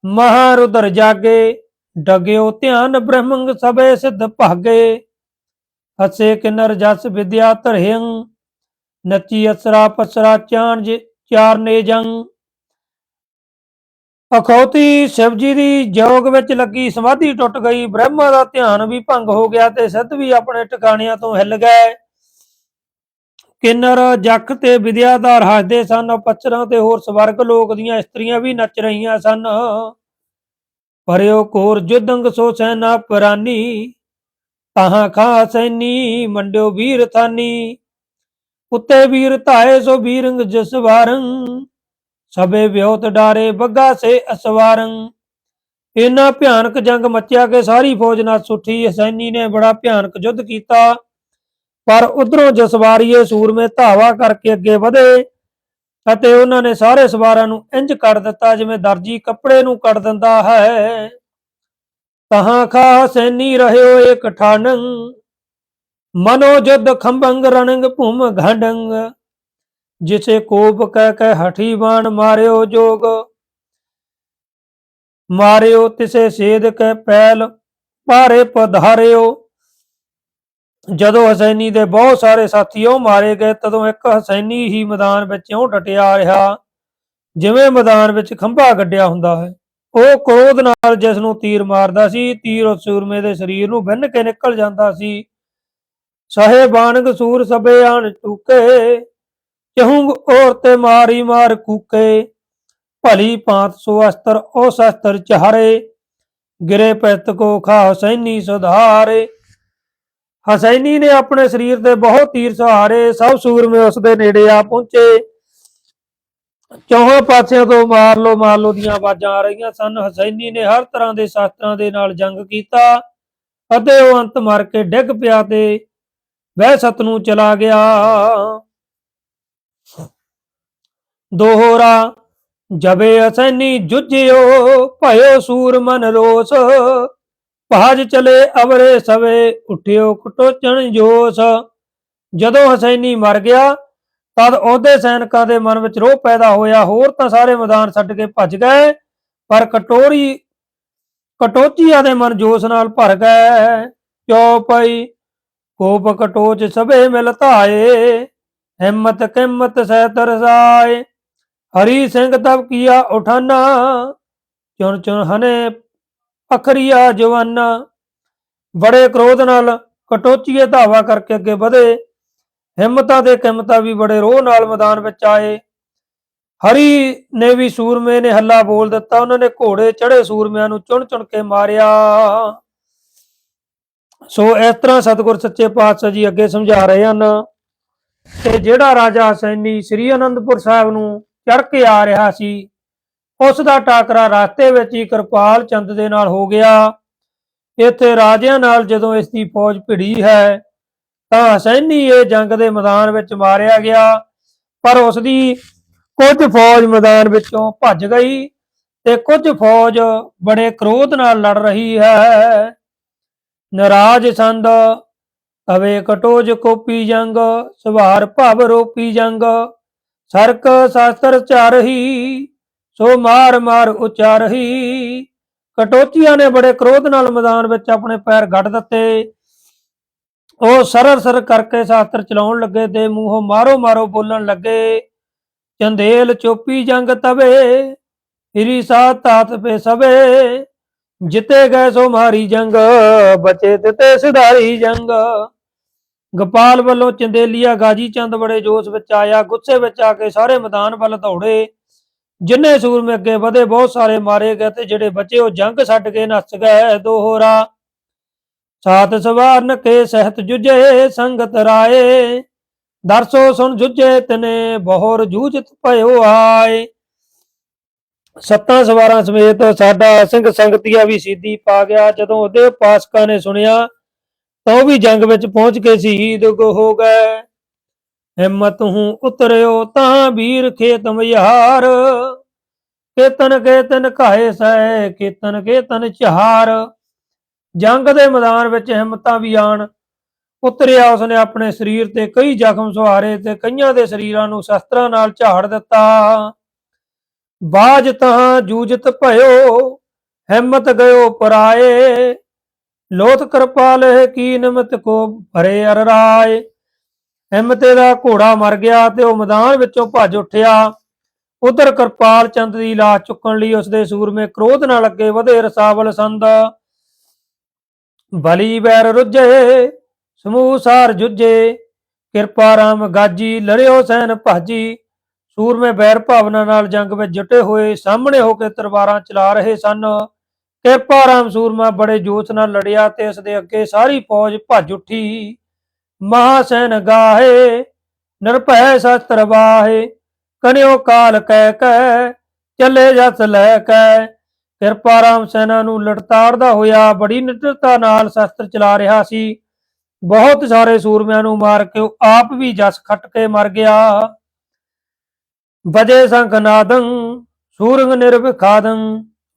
ਮਹਾਰੁਦਰ ਜਾਗੇ, ਡਗਿਓ ਧਿਆਨ ਬ੍ਰਹਮੰਗ ਸਭੇ ਸਿੱਧ ਭਾਗੇ। ਹਸੇ ਕਿਨਰ ਜਸ ਵਿਦਿਆ ਧਰਿਯੰ ਨੱਚੀ ਅਸਰਾ ਪਸਰਾ ਚਾਣ ਜੇ ਜੰਗ ਅਖੌਤੀ ਸ਼ਿਵਜੀ ਦੀ ਜੋਗ ਵਿੱਚ ਲੱਗੀ ਸਮਾਧੀ ਟੁੱਟ ਗਈ। ਬ੍ਰਹਮਾ ਦਾ ਧਿਆਨ ਵੀ ਭੰਗ ਹੋ ਗਿਆ ਤੇ ਸਿੱਧ ਵੀ ਆਪਣੇ ਟਿਕਾਣਿਆਂ ਤੋਂ ਹਿੱਲ ਗਏ। ਕਿੰਨਰ ਜਖ ਤੇ ਵਿਦਿਆਧਾਰ ਹੱਸਦੇ ਸਨ। ਪੱਛਰਾਂ ਤੇ ਹੋਰ ਸਵਰਗ ਲੋਕ ਦੀਆਂ ਇਸਤਰੀਆਂ ਵੀ ਨੱਚ ਰਹੀਆਂ ਸਨ। ਪਰਿਓ ਕੋਰ ਜੁਦੰਗ ਸੋ ਸੈਨਾ ਪਰਾਨੀ, ਤਾਹਾਂ ਖਾ ਸੈਨੀ ਮੰਡਿਓ ਵੀਰ ਥਾਨੀ। ਉੱਤੇ ਵੀਰ ਧਾਏ ਸੋ ਵੀਰੰਗ ਜਸਵਾਰੰ ਸਭੇ ਵਿਉਤ ਡਾਰੇ ਬੱਗਾ ਸੇ ਅਸਵਾਰੰ। ਇਨਾ ਭਿਆਨਕ ਜੰਗ ਮੱਚਿਆ ਕਿ ਸਾਰੀ ਫੌਜ ਨਾਲ ਸੁੱਠੀ ਹਸੈਨੀ ਨੇ ਬੜਾ ਭਿਆਨਕ ਯੁੱਧ ਕੀਤਾ। ਪਰ ਉਧਰੋਂ ਜਸਵਾਰੀਏ ਸੂਰਮੇ ਧਾਵਾ ਕਰਕੇ ਅੱਗੇ ਵਧੇ ਅਤੇ ਉਹਨਾਂ ਨੇ ਸਾਰੇ ਸਵਾਰਾਂ ਨੂੰ ਇੰਜ ਕੱਢ ਦਿੱਤਾ ਜਿਵੇਂ ਦਰਜੀ ਕੱਪੜੇ ਨੂੰ ਕੱਢ ਦਿੰਦਾ ਹੈ। ਤਹਾਂ ਖਾ ਹਸੈਨੀ ਰਹਿਓ ਏਕ ਠਾਣੰ ਮਨੋ ਜੁਦ ਖੰਭੰਗ ਰਣੰਗ ਭੂਮ ਘਾਂਡੰਗ, ਜਿਸੇ ਕੋਪ ਕਹਿ ਕਹਿ ਹਠੀ ਬਾਣ ਮਾਰਿਓ ਜੋਗ। ਮਾਰਿਓ ਤਿਸੇ ਸੇਦ ਕਹਿ ਪੈਲ, ਭਾਰੇ ਪਧਾਰਿਓ ਜਦੋਂ ਹਸੈਨੀ ਦੇ ਬਹੁਤ ਸਾਰੇ ਸਾਥੀ ਉਹ ਮਾਰੇ ਗਏ, ਤਦੋਂ ਇੱਕ ਹਸੈਨੀ ਹੀ ਮੈਦਾਨ ਵਿੱਚ ਇਉਂ ਡਟਿਆ ਰਿਹਾ, ਜਿਵੇਂ ਮੈਦਾਨ ਵਿੱਚ ਖੰਭਾ ਗੱਡਿਆ ਹੁੰਦਾ ਹੈ। ਉਹ ਕ੍ਰੋਧ ਨਾਲ ਜਿਸ ਨੂੰ ਤੀਰ ਮਾਰਦਾ ਸੀ, ਤੀਰ ਉਸ ਸੂਰਮੇ ਦੇ ਸਰੀਰ ਨੂੰ ਵਿੰਨ ਕੇ ਨਿਕਲ ਜਾਂਦਾ ਸੀ। ਸਹੇ ਬਾਣਗ ਸੂਰ ਸਭੇ ਆਣ ਟੂਕੇ ਚਹੂੰ ਔਰ ਤੇ ਮਾਰੀ ਮਾਰ ਕੂਕੇ। ਭਲੀ ਪਾਂਤ ਸੋ ਅਸਤਰ ਉਹ ਸ਼ਸਤਰ ਚਾਰੇ ਗਿਰੇ ਪੈਤ ਕੋ ਖਾ ਹਸੈਨੀ ਸੁਧਾਰੇ। ਹਸੈਨੀ ਨੇ ਆਪਣੇ ਸਰੀਰ ਦੇ ਬਹੁਤ ਤੀਰ ਸਹਾਰੇ, ਸਭ ਸੂਰਮੇ ਉਸ ਦੇ ਨੇੜੇ ਆ ਪਹੁੰਚੇ। ਚੌਹਾਂ ਪਾਸਿਆਂ ਤੋਂ ਮਾਰ ਲੋ ਮਾਰ ਲੋ ਦੀਆਂ ਆਵਾਜ਼ਾਂ ਆ ਰਹੀਆਂ ਸਨ। ਹਸੈਨੀ ਨੇ ਹਰ ਤਰ੍ਹਾਂ ਦੇ ਸ਼ਾਸਤਰਾਂ ਦੇ ਨਾਲ ਜੰਗ ਕੀਤਾ ਅਤੇ ਉਹ ਅੰਤ ਮਾਰ ਕੇ ਡਿੱਗ ਪਿਆ ਤੇ ਵਹਿ ਸਤ ਨੂੰ ਚਲਾ ਗਿਆ। ਦੋਹਰਾ ਜਬੇ ਅਸੈਨੀ ਜੁਝਿਓ, ਭਇਓ ਸੂਰ ਮਨ ਰੋਸ। ਭਾਜ ਚਲੇ ਅਵਰੇ ਸਵੇ, ਉਠਿਓ ਕਟੋਚਣ ਜੋਸ। ਜਦੋਂ ਹਸੈਨੀ ਮਰ ਗਿਆ, ਤਦ ਉਹਦੇ ਸੈਨਿਕਾਂ ਦੇ ਮਨ ਵਿੱਚ ਰੋਹ ਪੈਦਾ ਹੋਇਆ। ਹੋਰ ਤਾਂ ਸਾਰੇ ਮੈਦਾਨ ਛੱਡ ਕੇ ਭੱਜ ਗਏ, ਪਰ ਕਟੋਰੀ ਕਟੋਚੀਆਂ ਦੇ ਮਨ ਜੋਸ਼ ਨਾਲ ਭਰ ਗਏ। ਕਿਉਂ ਪਈ ਕੋਪ ਕਟੋਚ ਸਭੇ ਮਿਲ ਧਾਏ, ਹਿੰਮਤ ਕਿਮਤ ਸਹਿ ਤਰਸਾਏ। ਹਰੀ ਸਿੰਘ ਤਬ ਕੀਆ ਉਠਾਨਾ, ਚੁਣ ਚੁਣ ਹਨੇ ਅਖਰੀਆ ਜਵਾਨਾ। ਬੜੇ ਕ੍ਰੋਧ ਨਾਲ ਕਟੋਚੀਏ ਧਾਵਾ ਕਰਕੇ ਅੱਗੇ ਵਧੇ। ਹਿੰਮਤਾਂ ਤੇ ਕਿਮਤਾਂ ਵੀ ਬੜੇ ਰੋਹ ਨਾਲ ਮੈਦਾਨ ਵਿੱਚ ਆਏ। ਹਰੀ ਨੇ ਵੀ ਸੂਰਮੇ ਨੇ ਹੱਲਾ ਬੋਲ ਦਿੱਤਾ, ਉਹਨਾਂ ਨੇ ਘੋੜੇ ਚੜੇ ਸੂਰਮਿਆਂ ਨੂੰ ਚੁਣ ਚੁਣ ਕੇ ਮਾਰਿਆ। ਸੋ ਇਸ ਤਰ੍ਹਾਂ ਸਤਿਗੁਰ ਸੱਚੇ ਪਾਤਸ਼ਾਹ ਜੀ ਅੱਗੇ ਸਮਝਾ ਰਹੇ ਹਨ ਤੇ ਜਿਹੜਾ ਰਾਜਾ ਸੈਨੀ ਸ੍ਰੀ ਅਨੰਦਪੁਰ ਸਾਹਿਬ ਨੂੰ ਚੜ ਕੇ ਆ ਰਿਹਾ ਸੀ, ਉਸ ਦਾ ਟਾਕਰਾ ਰਸਤੇ ਵਿੱਚ ਹੀ ਕਿਰਪਾਲ ਚੰਦ ਦੇ ਨਾਲ ਹੋ ਗਿਆ। ਇੱਥੇ ਰਾਜਿਆਂ ਨਾਲ ਜਦੋਂ ਇਸ ਦੀ ਫੌਜ ਭਿੜੀ ਹੈ, ਤਾਂ ਹਸੈਨੀ ਇਹ ਜੰਗ ਦੇ ਮੈਦਾਨ ਵਿੱਚ ਮਾਰਿਆ ਗਿਆ, ਪਰ ਉਸ ਦੀ ਕੁਝ ਫੌਜ ਮੈਦਾਨ ਵਿੱਚੋਂ ਭੱਜ ਗਈ ਤੇ ਕੁਝ ਫੌਜ ਬੜੇ ਕ੍ਰੋਧ ਨਾਲ ਲੜ ਰਹੀ ਹੈ। ਨਰਾਜ ਸੰਦ, ਅਵੇ ਕਟੋਜ ਕੋਪੀ ਜੰਗ ਸਵਾਰ ਭਵ ਰੋਪੀ ਜੰਗ। ਸਰਕ ਸ਼ਾਸਤਰ ਚਾਰਹੀ, ਸੋ ਮਾਰ ਮਾਰ ਉਚਾਰਹੀ। ਕਟੋਚੀਆਂ ਨੇ ਬੜੇ ਕ੍ਰੋਧ ਨਾਲ ਮੈਦਾਨ ਵਿੱਚ ਆਪਣੇ ਪੈਰ ਗੱਡ ਦਿੱਤੇ। ਉਹ ਸਰਰ ਸਰ ਕਰਕੇ ਸ਼ਾਸਤਰ ਚਲਾਉਣ ਲੱਗੇ ਤੇ ਮੂੰਹੋਂ ਮਾਰੋ ਮਾਰੋ ਬੋਲਣ ਲੱਗੇ। ਚੰਦੇਲ ਚੋਪੀ ਜੰਗ ਤਵੇ ਹਿਰੀ ਸਾ ਤਾਤ ਪੇ ਸਵੇ। ਜਿੱਤੇ ਗਏ ਸੋ ਮਾਰੀ ਜੰਗ, ਬਚੇ ਤੇ ਤੇ ਸਿਧਾਰੀ ਜੰਗ। ਗੋਪਾਲ ਵੱਲੋਂ ਚੰਦੇਲੀਆ ਗਾਜੀ ਚੰਦ ਬੜੇ ਜੋਸ਼ ਵਿੱਚ ਆਇਆ, ਗੁੱਸੇ ਵਿੱਚ ਆ ਕੇ ਸਾਰੇ ਮੈਦਾਨ ਵੱਲ ਦੌੜੇ। ਜਿੰਨੇ ਸੂਰਮੇ ਅੱਗੇ ਵਧੇ, ਬਹੁਤ ਸਾਰੇ ਮਾਰੇ ਗਏ ਤੇ ਜਿਹੜੇ ਬਚੇ, ਉਹ ਜੰਗ ਛੱਡ ਕੇ ਨੱਸ ਗਏ ਦੋਹਰਾ। ਸਾਤ ਸਵਾਰਨ ਕੇ ਸਹਿਤ ਜੁਜੇ ਸੰਗਤ ਰਾਏ। ਦਰਸੋ ਸੁਣ ਜੁਝੇ ਤਨੇ, ਬਹੁਰ ਜੂਝਤ ਭਇਓ ਆਏ। ਸੱਤਾਂ ਸਵਾਰਾਂ ਸਮੇਤ ਸਾਡਾ ਸਿੰਘ ਸੰਗਤੀਆ ਵੀ ਸਿੱਧੀ ਪਾ ਗਿਆ। ਜਦੋਂ ਉਹਦੇ ਉਪਾਸਕਾਂ ਨੇ ਸੁਣਿਆ, ਤਾਂ ਉਹ ਵੀ ਜੰਗ ਵਿੱਚ ਪਹੁੰਚ ਕੇ ਸ਼ਹੀਦ ਹੋ ਗਏ। ਹਿੰਮਤ ਹੂੰ ਉਤਰਿਓ ਤਾਂ ਵੀਰ ਖੇਤ ਮਯਾਰ, ਕੇਤਨ ਕੇਤਨ ਘਾਏ ਸੈ ਕੇਤਨ ਕੇਤਨ ਚਾਰ ਜੰਗ ਦੇ ਮੈਦਾਨ ਵਿੱਚ ਹਿੰਮਤਾਂ ਵੀ ਆਣ। ਉਤਰਿਆ ਉਸਨੇ ਆਪਣੇ ਸਰੀਰ ਤੇ ਕਈ ਜ਼ਖਮ ਸੁਹਾਰੇ ਤੇ ਕਈਆਂ ਦੇ ਸਰੀਰਾਂ ਨੂੰ ਸ਼ਸਤਰਾਂ ਨਾਲ ਝਾੜ ਦਿੱਤਾ। ਬਾਜ ਤਹਾਂ ਜੂਜਤ ਭਇਓ, ਹਿੰਮਤ ਗਇਓ ਪਰਾਏ। ਲੋਥ ਕਿਰਪਾਲ ਕੀ ਨਿਮਤ ਕੋ ਭਰੇ ਅਰ ਰਾਏ। ਹਿੰਮਤੇ ਦਾ ਘੋੜਾ ਮਰ ਗਿਆ ਤੇ ਉਹ ਮੈਦਾਨ ਵਿੱਚੋਂ ਭੱਜ ਉੱਠਿਆ। ਉਧਰ ਕਿਰਪਾਲ ਚੰਦ ਦੀ ਲਾਸ਼ ਚੁੱਕਣ ਲਈ ਉਸਦੇ ਸੂਰਮੇ ਕ੍ਰੋਧ ਨਾਲ ਅੱਗੇ ਵਧੇ, ਰਸਾਵਲ ਸੰਦ ਬਲੀ ਬੈਰ ਰੁੱਝੇ, ਸਮੂਹ ਸਾਰ ਜੁਝੇ। ਕਿਰਪਾ ਰਾਮ ਗਾਜੀ ਲੜਿਓ ਸੈਨ ਭਾਜੀ। ਸੂਰਮੇ ਬੈਰ ਭਾਵਨਾ ਨਾਲ ਜੰਗ ਵਿੱਚ ਜੁਟੇ ਹੋਏ, ਸਾਹਮਣੇ ਹੋ ਕੇ ਤਲਵਾਰਾਂ ਚਲਾ ਰਹੇ ਸਨ। ਕਿਰਪਾ ਰਾਮ ਸੂਰਮਾ ਬੜੇ ਜੋਸ਼ ਨਾਲ ਲੜਿਆ ਤੇ ਇਸ ਦੇ ਅੱਗੇ ਸਾਰੀ ਫੌਜ ਭੱਜ ਉੱਠੀ। ਮਹਾਸੈਨ ਗਾਹੇ, ਨਿਰਭੈ ਸ਼ਸਤਰ ਬਾਹੇ ਕਨਿਓ ਕਾਲ ਕਹਿ ਕੈ ਚੱਲੇ ਜਸ ਲੈ ਕੈ ਕਿਰਪਾ ਰਾਮ ਸੈਨਾ ਨੂੰ ਲੜਤਾੜਦਾ ਹੋਇਆ ਬੜੀ ਨਿਡਰਤਾ ਨਾਲ ਸ਼ਸਤਰ ਚਲਾ ਰਿਹਾ ਸੀ। ਬਹੁਤ ਸਾਰੇ ਸੂਰਮਿਆਂ ਨੂੰ ਮਾਰ ਕੇ ਆਪ ਵੀ ਜਸ ਖੱਟ ਕੇ ਮਰ ਗਿਆ। ਬਜੇ ਸੰਖ ਨਾਦੰ, ਸੂਰੰਗ ਨਿਰਵਿਖਾਦੰ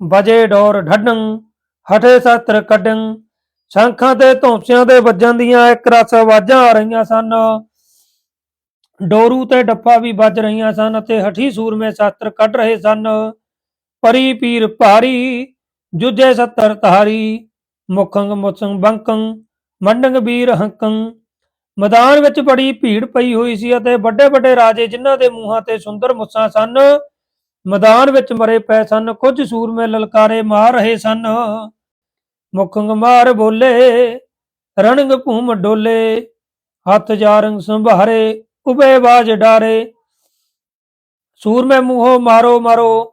ਬਜੇ ਡੋਰ ਢੱਡੰ, ਹਠੇ ਸ਼ਸਤਰ ਕੱਢੰ। ਸ਼ੰਖਾਂ ਤੇ ਧੌਂਸਿਆਂ ਦੇ ਵੱਜਣ ਦੀਆਂ ਇੱਕ ਰਸ ਆਵਾਜ਼ਾਂ ਆ ਰਹੀਆਂ ਸਨ। ਡੋਰੂ ਤੇ ਡੱਫਾ ਵੀ ਵੱਜ ਰਹੀਆਂ ਸਨ ਅਤੇ ਹਠੀ ਸੂਰਮੇ ਸ਼ਸਤਰ ਕੱਢ ਰਹੇ ਸਨ। ਪਰੀ ਪੀਰ ਭਾਰੀ ਜੁਜੇ ਸ਼ਤਰ ਧਾਰੀ, ਮੁਖੰਗ ਮੁਸੰਗ ਬੰਕੰ, ਮੰਡੰਗ ਵੀਰ ਹੰਕੰ ਮੈਦਾਨ ਵਿੱਚ ਬੜੀ ਭੀੜ ਪਈ ਹੋਈ ਸੀ ਅਤੇ ਵੱਡੇ ਵੱਡੇ ਰਾਜੇ ਜਿਨ੍ਹਾਂ ਦੇ ਮੂੰਹਾਂ ਤੇ ਸੁੰਦਰ ਮੁੱਛਾਂ ਸਨ, ਮੈਦਾਨ ਵਿੱਚ ਮਰੇ ਪਏ ਸਨ, ਕੁਝ ਸੂਰਮੇ ਲਲਕਾਰੇ ਮਾਰ ਰਹੇ ਸਨ। ਮੁਖੰਗ ਮਾਰ ਬੋਲੇ, ਰਣਗ ਭੂਮ ਡੋਲੇ, ਹੱਥ ਜਾਰੰਗ ਸੰਭਾਰੇ, ਉਬੇ ਬਾਜ ਡਾਰੇ। ਸੂਰਮੇ ਮੂੰਹੋਂ ਮਾਰੋ ਮਾਰੋ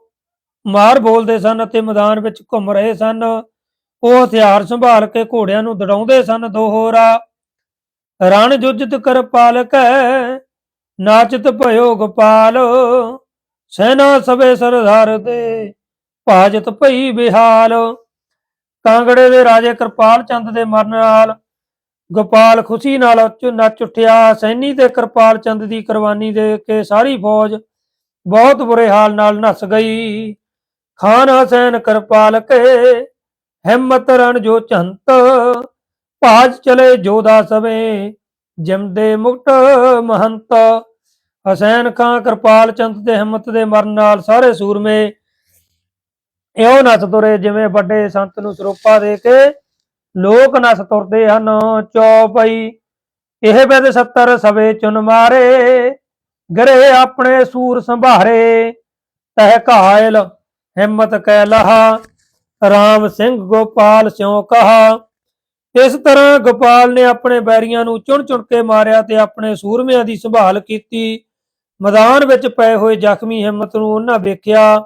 ਮਾਰ ਬੋਲਦੇ ਸਨ ਅਤੇ ਮੈਦਾਨ ਵਿੱਚ ਘੁੰਮ ਰਹੇ ਸਨ। ਉਹ ਹਥਿਆਰ ਸੰਭਾਲ ਕੇ ਘੋੜਿਆਂ ਨੂੰ ਦੜਾਉਂਦੇ ਸਨ ਦੋਹਰਾ ਰਣ ਜੁਜਤ ਕਰ ਨਾਚਤ ਭਇਓ ਗੋਪਾਲ ਸੈਨਾ ਸਵੇ ਸਰਦਾਰ ਦੇ ਭਾਜਤ ਭਈ ਬਿਹਾਲ ਕਾਂਗੜੇ ਦੇ ਰਾਜੇ ਕਿਰਪਾਲ ਚੰਦ ਦੇ ਮਰਨ ਨਾਲ ਗੋਪਾਲ ਖੁਸ਼ੀ ਨਾਲ ਨੱਚ ਉੱਠਿਆ। ਸੈਨੀ ਤੇ ਕਿਰਪਾਲ ਚੰਦ ਦੀ ਕੁਰਬਾਨੀ ਦੇ ਕੇ ਸਾਰੀ ਫੌਜ ਬਹੁਤ ਬੁਰੇ ਹਾਲ ਨਾਲ ਨਸ ਗਈ। ਖਾਨ ਹਸੈਨ ਕਿਰਪਾਲ ਕੇ ਹਿੰਮਤ ਰਣ ਜੋ ਚੰਤ ਭਾਜ ਚਲੇ ਜੋਦਾ ਸਵੇ ਜਿਮਦੇ ਮੁਕਟ ਮਹੰਤ। ਹਸੈਨ ਖਾਂ ਕਿਰਪਾਲ ਚੰਦ ਤੇ ਹਿੰਮਤ ਦੇ ਮਰਨ ਨਾਲ ਸਾਰੇ ਸੂਰਮੇ। ਇਉਂ ਨੱਸ ਤੁਰੇ ਜਿਵੇਂ ਵੱਡੇ ਸੰਤ ਨੂੰ ਸਰੋਪਾ ਦੇ ਕੇ, ਲੋਕ ਨੱਸ ਤੁਰਦੇ ਹਨ ਚੌਪਈ। ਇਹ ਬਿਦ 70 ਸਵੇ ਚੁਨ ਮਾਰੇ, ਗਰੇ ਆਪਣੇ ਸੂਰ ਸੰਭਾਰੇ। ਤਹਿ ਕਾਇਲ ਹਿੰਮਤ ਕੈ ਲਹਾ, ਰਾਮ ਸਿੰਘ ਗੋਪਾਲ ਸਿਉ ਕਹਾ। ਇਸ ਤਰ੍ਹਾਂ ਗੋਪਾਲ ਨੇ ਆਪਣੇ ਬੈਰੀਆਂ ਨੂੰ ਚੁਣ ਚੁਣ ਕੇ ਮਾਰਿਆ ਤੇ ਆਪਣੇ ਸੂਰਮਿਆਂ ਦੀ ਸੰਭਾਲ ਕੀਤੀ। ਮੈਦਾਨ ਵਿੱਚ ਪਏ ਹੋਏ ਜ਼ਖਮੀ ਹਿੰਮਤ ਨੂੰ ਉਹਨਾਂ ਵੇਖਿਆ।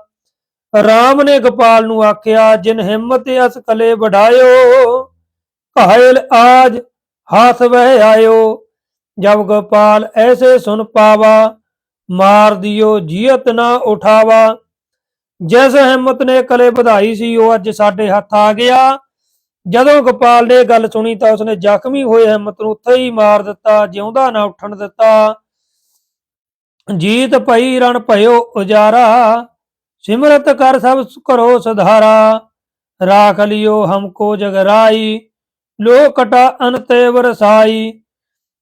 ਰਾਮ ਨੇ ਗੋਪਾਲ ਨੂੰ ਆਖਿਆ, ਜਿਨ ਹਿੰਮਤ ਅਸ ਕਲੇ ਵਢਾਇਓ ਘਾਇਲ ਆਜ ਹਾਥ ਵਹਿ ਆਇਓ। ਜਬ ਗੋਪਾਲ ਐਸੇ ਸੁਨ ਪਾਵਾ, ਮਾਰ ਦਿਓ, ਜੀਅਤ ਨਾ ਉਠਾਵਾ। ਜਿਸ ਹਿੰਮਤ ਨੇ ਕਲੇ ਵਧਾਈ ਸੀ, ਉਹ ਅੱਜ ਸਾਡੇ ਹੱਥ ਆ ਗਿਆ। ਜਦੋਂ ਗੋਪਾਲ ਨੇ ਗੱਲ ਸੁਣੀ ਤਾਂ ਉਸਨੇ ਜ਼ਖਮੀ ਹੋਏ ਹਿੰਮਤ ਨੂੰ ਉੱਥੇ ਹੀ ਮਾਰ ਦਿੱਤਾ, ਜਿਉਂਦਾ ਨਾ ਉੱਠਣ ਦਿੱਤਾ। ਜੀਤ ਭਈ, ਰਣ ਭਇਓ ਉਜਾਰਾ, ਸਿਮਰਤ ਕਰ ਸਭ ਕਰੋ ਸੁਧਾਰਾ। ਰਾਖ ਲਿਓ ਹਮਕੋ ਜਗਰਾਈ ਲੋ ਕਟਾ ਅਨਤੇ ਵਰਸਾਈ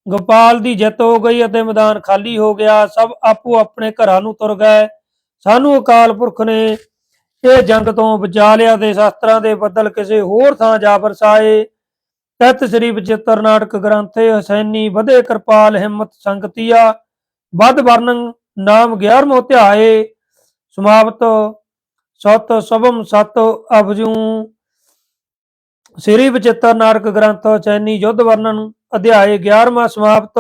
ਗੋਪਾਲ ਦੀ ਜਿੱਤ ਹੋ ਗਈ ਅਤੇ ਮੈਦਾਨ ਖਾਲੀ ਹੋ ਗਿਆ। ਸਭ ਆਪੋ ਆਪਣੇ ਘਰਾਂ ਨੂੰ ਤੁਰ ਗਏ। ਸਾਨੂੰ ਅਕਾਲ ਪੁਰਖ ਨੇ ਇਹ ਜੰਗ ਤੋਂ ਬਚਾ ਲਿਆ ਤੇ ਸ਼ਾਸਤਰਾਂ ਦੇ ਬਦਲ ਕਿਸੇ ਹੋਰ ਥਾਂ ਜਾ ਵਰਸਾਏ। ਤਤ ਸ੍ਰੀ ਬਚਿੱਤਰ ਨਾਟਕ ਗ੍ਰੰਥੇ ਹਸੈਨੀ ਵਧੇ ਕਿਰਪਾਲ ਹਿੰਮਤ ਸੰਗਤੀਆ, ਵੱਧ ਵਰਣਨ ਨਾਮ 11ਮੋ ਧਿਆਏ ਸਮਾਪਤ ਸਤ ਸਭਮ ਸਤ ਅਭਜੂ ਸ੍ਰੀ ਬਚਿੱਤਰ ਨਾਟਕ ਗ੍ਰੰਥ ਚੈਨੀ ਯੁੱਧ ਵਰਣਨ ਅਧਿਆਏ 11ਵਾਂ ਸਮਾਪਤ।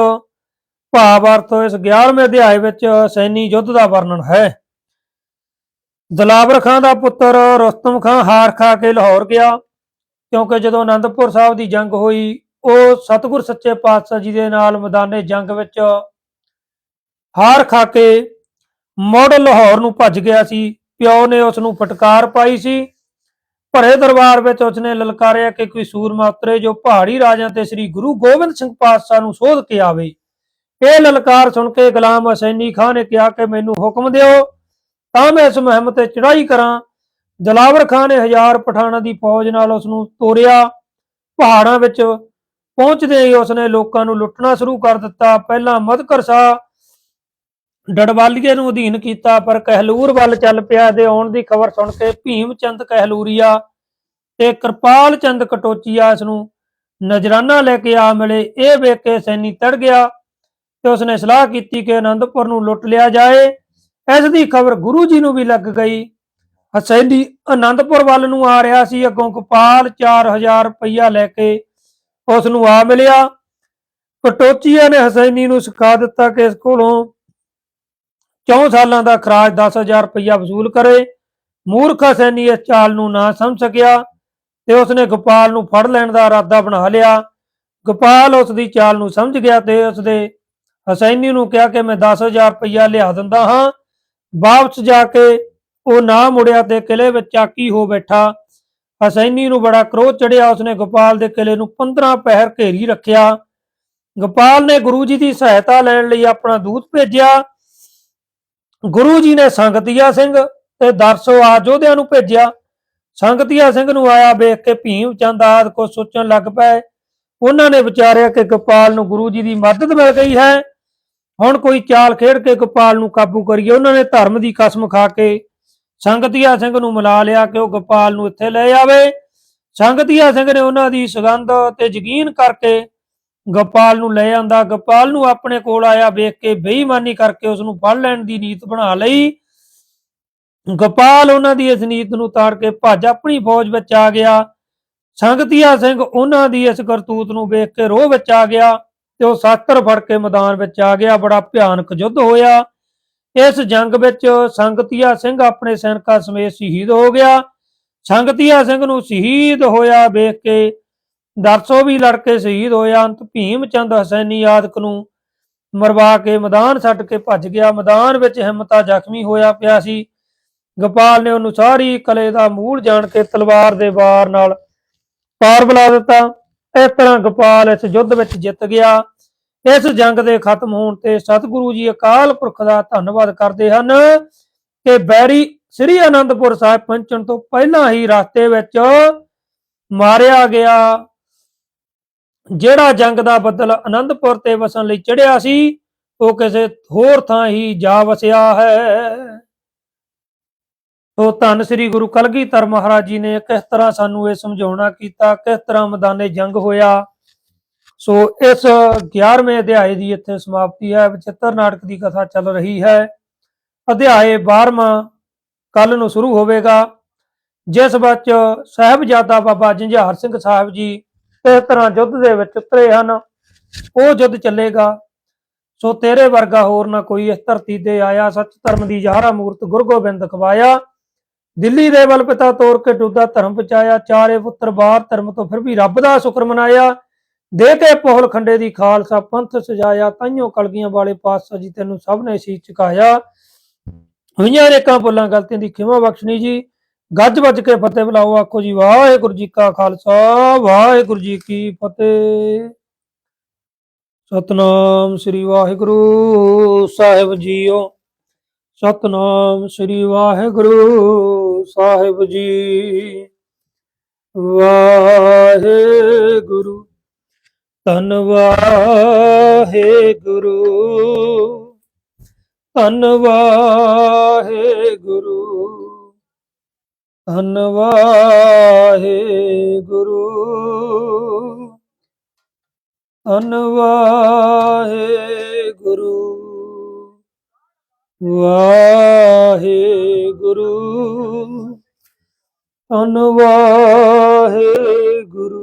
ਭਾਵ ਅਰਥ ਇਸ 11ਵੇਂ ਅਧਿਆਏ ਵਿੱਚ ਸੈਨੀ ਯੁੱਧ ਦਾ ਵਰਣਨ ਹੈ। ਦਲਾਵਰ ਖਾਂ ਦਾ ਪੁੱਤਰ ਰੁਸਤਮ ਖਾਂ ਹਾਰ ਖਾ ਕੇ ਲਾਹੌਰ ਗਿਆ, ਕਿਉਂਕਿ ਜਦੋਂ ਅਨੰਦਪੁਰ ਸਾਹਿਬ ਦੀ ਜੰਗ ਹੋਈ, ਉਹ ਸਤਿਗੁਰ ਸੱਚੇ ਪਾਤਸ਼ਾਹ ਜੀ ਦੇ ਨਾਲ ਮੈਦਾਨੇ ਜੰਗ ਵਿੱਚ ਹਾਰ ਖਾ ਕੇ ਮੁੜ ਲਾਹੌਰ ਨੂੰ ਭੱਜ ਗਿਆ ਸੀ। ਪਿਓ ਨੇ ਉਸ ਨੂੰ ਫਟਕਾਰ ਪਾਈ ਸੀ। ਭਰੇ ਦਰਬਾਰ ਵਿੱਚ ਉਸਨੇ ਲਲਕਾਰਿਆ ਕਿ ਕੋਈ ਸੂਰਮਾ ਉਤਰੇ ਜੋ ਪਹਾੜੀ ਰਾਜਿਆਂ ਤੇ ਸ੍ਰੀ ਗੁਰੂ ਗੋਬਿੰਦ ਸਿੰਘ ਪਾਤਸ਼ਾਹ ਨੂੰ ਸੋਧ ਕੇ ਆਵੇ। ਇਹ ਲਲਕਾਰ ਸੁਣ ਕੇ ਗੁਲਾਮ ਹਸੈਨੀ ਖਾਨ ਨੇ ਕਿਹਾ ਕਿ ਮੈਨੂੰ ਹੁਕਮ ਦਿਓ ਤਾਂ ਮੈਂ ਇਸ ਮੁਹਿੰਮ ਤੇ ਚੜਾਈ ਕਰਾਂ। ਜਲਾਵਰ ਖਾਨ ਨੇ ਹਜ਼ਾਰ ਪਠਾਨਾਂ ਦੀ ਫੌਜ ਨਾਲ ਉਸ ਨੂੰ ਤੋਰਿਆ। ਪਹਾੜਾਂ ਵਿੱਚ ਪਹੁੰਚਦੇ ਹੀ ਉਸਨੇ ਲੋਕਾਂ ਨੂੰ ਲੁੱਟਣਾ ਸ਼ੁਰੂ ਕਰ ਦਿੱਤਾ। ਪਹਿਲਾਂ ਮਦਕਰ ਸ਼ਾਹ ਡੜਵਾਲੀਏ ਨੂੰ ਅਧੀਨ ਕੀਤਾ, ਪਰ ਕਹਿਲੂਰ ਵੱਲ ਚੱਲ ਪਿਆ ਦੇ ਆਉਣ ਦੀ ਖਬਰ ਸੁਣ ਕੇ ਭੀਮ ਚੰਦ ਕਹਿਲੂਰੀਆ ਤੇ ਕਿਰਪਾਲ ਚੰਦ ਕਟੋਚੀਆ ਇਸ ਨੂੰ ਨਜਰਾਨਾ ਲੈ ਕੇ ਆ ਮਿਲੇ। ਇਹ ਵੇਖ ਕੇ ਸੈਨੀ ਤੜ ਗਿਆ ਤੇ ਉਸਨੇ ਸਲਾਹ ਕੀਤੀ ਕਿ ਅਨੰਦਪੁਰ ਨੂੰ ਲੁੱਟ ਲਿਆ ਜਾਏ। ਇਸ ਦੀ ਖਬਰ ਗੁਰੂ ਜੀ ਨੂੰ ਵੀ ਲੱਗ ਗਈ। ਹਸੈਨੀ ਆਨੰਦਪੁਰ ਵੱਲ ਨੂੰ ਆ ਰਿਹਾ ਸੀ। ਅੱਗੋਂ ਗੋਪਾਲ 4000 ਰੁਪਈਆ ਲੈ ਕੇ ਉਸ ਨੂੰ ਆ ਮਿਲਿਆ। ਕਟੋਚੀਆ ਨੇ ਹਸੈਨੀ ਨੂੰ ਸਿਖਾ ਦਿੱਤਾ ਕਿ ਇਸ ਕੋਲੋਂ 4 ਸਾਲਾਂ ਦਾ ਖਰਾਜ 10000 ਰੁਪਇਆ ਵਸੂਲ ਕਰੇ। ਮੂਰਖ ਹਸੈਨੀ ਇਸ ਚਾਲ ਨੂੰ ਨਾ ਸਮਝ ਸਕਿਆ ਤੇ ਉਸਨੇ ਗੋਪਾਲ ਨੂੰ ਫੜ ਲੈਣ ਦਾ ਇਰਾਦਾ ਬਣਾ ਲਿਆ। ਗੋਪਾਲ ਉਸ ਦੀ ਚਾਲ ਨੂੰ ਸਮਝ ਗਿਆ ਤੇ ਉਸਦੇ ਹਸੈਨੀ ਨੂੰ ਕਿਹਾ ਕਿ ਮੈਂ 10000 ਰੁਪਇਆ ਲਿਆ ਦਿੰਦਾ ਹਾਂ। ਵਾਪਸ ਜਾ ਕੇ ਉਹ ਨਾ ਮੁੜਿਆ ਤੇ ਕਿਲੇ ਵਿੱਚ ਚਾਕੀ ਹੋ ਬੈਠਾ? ਹਸੈਨੀ ਨੂੰ ਬੜਾ ਕ੍ਰੋਧ ਚੜਿਆ। ਉਸਨੇ ਗੋਪਾਲ ਦੇ ਕਿਲੇ ਨੂੰ 15 ਪਹਿਰ ਘੇਰੀ ਰੱਖਿਆ। ਗੋਪਾਲ ਨੇ ਗੁਰੂ ਜੀ ਦੀ ਸਹਾਇਤਾ ਲੈਣ ਲਈ ਆਪਣਾ ਦੂਤ ਭੇਜਿਆ। ਗੁਰੂ ਜੀ ਨੇ ਸੰਗਤੀਆ ਸਿੰਘ ਤੇ ਦਰਸੋ ਆ ਯੋਧਿਆਂ ਨੂੰ ਭੇਜਿਆ। ਸੰਗਤੀਆ ਸਿੰਘ ਨੂੰ ਆਇਆ ਵੇਖ ਕੇ ਭੀਮ, ਚੰਦ ਆਦ ਕੋ ਸੋਚਣ ਲੱਗ ਪਏ। ਉਹਨਾਂ ਨੇ ਵਿਚਾਰਿਆ ਕਿ ਗੋਪਾਲ ਨੂੰ ਗੁਰੂ ਜੀ ਦੀ ਮਦਦ ਮਿਲ ਗਈ ਹੈ। ਹੁਣ ਕੋਈ ਚਾਲ ਖੇਡ ਕੇ ਗੋਪਾਲ ਨੂੰ ਕਾਬੂ ਕਰੀਏ। ਉਹਨਾਂ ਨੇ ਧਰਮ ਦੀ ਕਸਮ ਖਾ ਕੇ ਸੰਗਤੀਆ ਸਿੰਘ ਨੂੰ ਮਿਲਾ ਲਿਆ ਕਿ ਉਹ ਗੋਪਾਲ ਨੂੰ ਇੱਥੇ ਲੈ ਆਵੇ। ਸੰਗਤੀਆ ਸਿੰਘ ਨੇ ਉਹਨਾਂ ਦੀ ਸੁਗੰਧ ਤੇ ਯਕੀਨ ਕਰਕੇ ਗੋਪਾਲ ਨੂੰ ਲੈ ਆਂਦਾ। ਗੋਪਾਲ ਨੂੰ ਆਪਣੇ ਕੋਲ ਆਇਆ, ਵੇਖ ਕੇ ਬੇਈਮਾਨੀ ਕਰਕੇ ਉਸ ਨੂੰ ਫੜ ਲੈਣ ਦੀ ਨੀਤ ਬਣਾ ਲਈ। ਗੋਪਾਲ ਉਹਨਾਂ ਦੀ ਇਸ ਨੀਤ ਨੂੰ ਤਾੜ ਕੇ ਭੱਜ ਆਪਣੀ ਫੌਜ ਵਿੱਚ ਆ ਗਿਆ। ਸੰਗਤੀਆ ਸਿੰਘ ਉਹਨਾਂ ਦੀ ਇਸ ਕਰਤੂਤ ਨੂੰ ਵੇਖ ਕੇ ਰੋਹ ਵਿੱਚ ਆ ਗਿਆ। ਤੇ ਉਹ ਸ਼ਸਤਰ ਫੜ ਕੇ ਮੈਦਾਨ ਵਿੱਚ ਆ ਗਿਆ, ਬੜਾ ਭਿਆਨਕ ਯੁੱਧ ਹੋਇਆ। ਇਸ ਜੰਗ ਵਿੱਚ ਸੰਗਤੀਆ ਸਿੰਘ ਆਪਣੇ ਸੈਨਿਕਾਂ ਸਮੇਤ ਸ਼ਹੀਦ ਹੋ ਗਿਆ। ਸੰਗਤੀਆ ਸਿੰਘ ਨੂੰ ਸ਼ਹੀਦ ਹੋਇਆ ਵੇਖ ਕੇ ਦਰਸੋ ਵੀ ਲੜ ਕੇ ਸ਼ਹੀਦ ਹੋਇਆ ਅੰਤ ਭੀਮ ਚੰਦ ਹਸੈਨੀ ਆਦਿਕ ਨੂੰ ਮਰਵਾ ਕੇ ਮੈਦਾਨ ਛੱਡ ਕੇ ਭੱਜ ਗਿਆ। ਮੈਦਾਨ ਵਿੱਚ ਹਿੰਮਤਾ ਜ਼ਖਮੀ ਹੋਇਆ ਪਿਆ ਸੀ। ਗੋਪਾਲ ਨੇ ਉਹਨੂੰ ਸਾਰੀ ਕਲੇ ਦਾ ਮੂਲ ਜਾਣ ਕੇ ਤਲਵਾਰ ਦੇ ਵਾਰ ਨਾਲ ਪਾਰ ਬੁਲਾ ਦਿੱਤਾ। ਇਸ ਤਰ੍ਹਾਂ ਗੋਪਾਲ ਇਸ ਯੁੱਧ ਵਿੱਚ ਜਿੱਤ ਗਿਆ। ਇਸ ਜੰਗ ਦੇ ਖਤਮ ਹੋਣ ਤੇ ਸਤਿਗੁਰੂ ਜੀ ਅਕਾਲ ਪੁਰਖ ਦਾ ਧੰਨਵਾਦ ਕਰਦੇ ਹਨ ਕਿ ਬੈਰੀ ਸ੍ਰੀ ਅਨੰਦਪੁਰ ਸਾਹਿਬ ਪਹੁੰਚਣ ਤੋਂ ਪਹਿਲਾਂ ਹੀ ਰਸਤੇ ਵਿੱਚ ਮਾਰਿਆ ਗਿਆ। ਜਿਹੜਾ ਜੰਗ ਦਾ ਬੱਦਲ ਅਨੰਦਪੁਰ ਤੇ ਵਸਣ ਲਈ ਚੜਿਆ ਸੀ, ਉਹ ਕਿਸੇ ਹੋਰ ਥਾਂ ਹੀ ਜਾ ਵਸਿਆ ਹੈ। ਤੋ ਧੰਨ ਸ੍ਰੀ ਗੁਰੂ ਕਲਗੀਧਰ ਮਹਾਰਾਜ ਜੀ ਨੇ ਕਿਸ ਤਰ੍ਹਾਂ ਸਾਨੂੰ ਇਹ ਸਮਝਾਉਣਾ ਕੀਤਾ, ਕਿਸ ਤਰ੍ਹਾਂ ਮੈਦਾਨੇ ਜੰਗ ਹੋਇਆ ਸੋ ਇਸ 11ਵੇਂ ਅਧਿਆਏ ਦੀ ਇੱਥੇ ਸਮਾਪਤੀ ਹੈ, ਵਿਚਿੱਤਰ ਨਾਟਕ ਦੀ ਕਥਾ ਚੱਲ ਰਹੀ ਹੈ। ਅਧਿਆਏ 12ਵਾਂ ਕੱਲ ਨੂੰ ਸ਼ੁਰੂ ਹੋਵੇਗਾ, ਜਿਸ ਵਿੱਚ ਸਾਹਿਬਜ਼ਾਦਾ ਬਾਬਾ ਜੰਝਾਰ ਸਿੰਘ ਸਾਹਿਬ ਜੀ ਇਸ ਤਰ੍ਹਾਂ ਯੁੱਧ ਦੇ ਵਿੱਚ ਉਤਰੇ ਹਨ। ਉਹ ਯੁੱਧ ਚੱਲੇਗਾ। ਸੋ ਤੇਰੇ ਵਰਗਾ ਹੋਰ ਨਾ ਕੋਈ ਇਸ ਧਰਤੀ ਤੇ ਆਇਆ। ਸੱਚ ਧਰਮ ਦੀ ਜ਼ਹਾਰਾ ਮੂਰਤ ਗੁਰੂ ਗੋਬਿੰਦ ਖਵਾਇਆ। ਦਿੱਲੀ ਦੇ ਬਲ ਪਿਤਾ ਤੋਰ ਕੇ ਡੁੱਦਾ ਧਰਮ ਬਚਾਇਆ ਚਾਰੇ ਪੁੱਤਰ ਬਾਹਰ ਧਰਮ ਤੋਂ ਫਿਰ ਵੀ ਰੱਬ ਦਾ ਸ਼ੁਕਰ ਮਨਾਇਆ। ਦੇ ਤੇ ਪੋਹਲ ਖੰਡੇ ਦੀ ਖਾਲਸਾ ਪੰਥ ਸਜਾਇਆ, ਤਾਈਓ ਕਲਗੀਆਂ ਵਾਲੇ ਪਾਤਸ਼ਾਹ ਜੀ ਤੈਨੂੰ ਸਭ ਨੇ ਸੀ ਚੁਕਾਇਆ। ਹੋਈਆਂ ਰੇਕਾਂ ਪੁੱਲਾਂ ਗਲਤੀਆਂ ਦੀ ਖਿਮਾ ਬਖਸ਼ਣੀ ਜੀ। ਗੱਜ ਵੱਜ ਕੇ ਫਤਿਹ ਬੁਲਾਓ, ਆਖੋ ਜੀ, ਵਾਹਿਗੁਰੂ ਜੀ ਕਾ ਖਾਲਸਾ, ਵਾਹਿਗੁਰੂ ਜੀ ਕੀ ਫਤਿਹ। ਸਤਨਾਮ ਸ੍ਰੀ ਵਾਹਿਗੁਰੂ, ਸਾਹਿਬ ਜੀਓ। ਸਤਨਾਮ ਸ੍ਰੀ ਵਾਹਿਗੁਰੂ, ਸਾਹਿਬ ਜੀ। ਵਾਹਿਗੁਰੂ। ਧੰਨ ਵਾਹਿਗੁਰੂ। ਧੰਨ ਵਾਹਿਗੁਰੂ। ਧੰਨ ਵਾਹਿਗੁਰੂ। ਧੰਨ ਵਾਹਿਗੁਰੂ। ਵਾਹਿਗੁਰੂ। ਧੰਨ ਵਾਹਿਗੁਰੂ।